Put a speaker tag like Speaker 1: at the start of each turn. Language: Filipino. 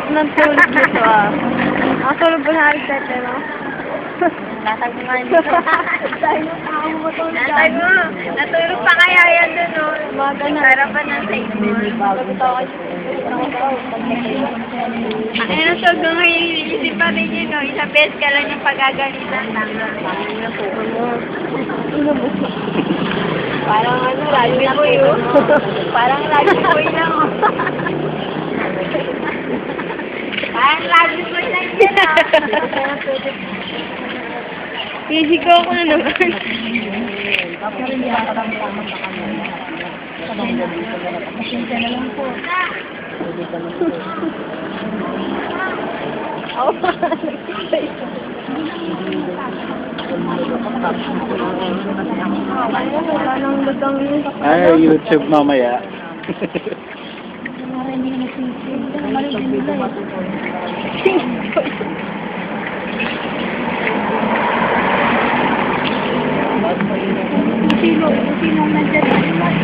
Speaker 1: ng tulog dito ah. Nakatulog ba na agad dati, no?
Speaker 2: Natag mo nga
Speaker 1: matulog
Speaker 2: Natag mo. Natulog pa kaya yan dun, no?
Speaker 1: Mga ganun.
Speaker 2: Harapan ng table. Ay, nasa hanggang ngayon, iniisip pa rin yun, no? Isang beses ka lang yung pagagalitan.
Speaker 1: Parang ano, lagi
Speaker 2: Ako yun. Parang lagi ko lang, oh. Parang lagi ko lang
Speaker 1: Physical ko na naman. Ako pa. Wala nang ladang yun.
Speaker 3: Ay, YouTube mamaya.
Speaker 1: sino, kung sino nandiyan.